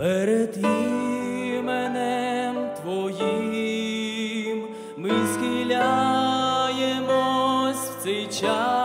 перед іменем Твоїм ми схиляємось в цей час,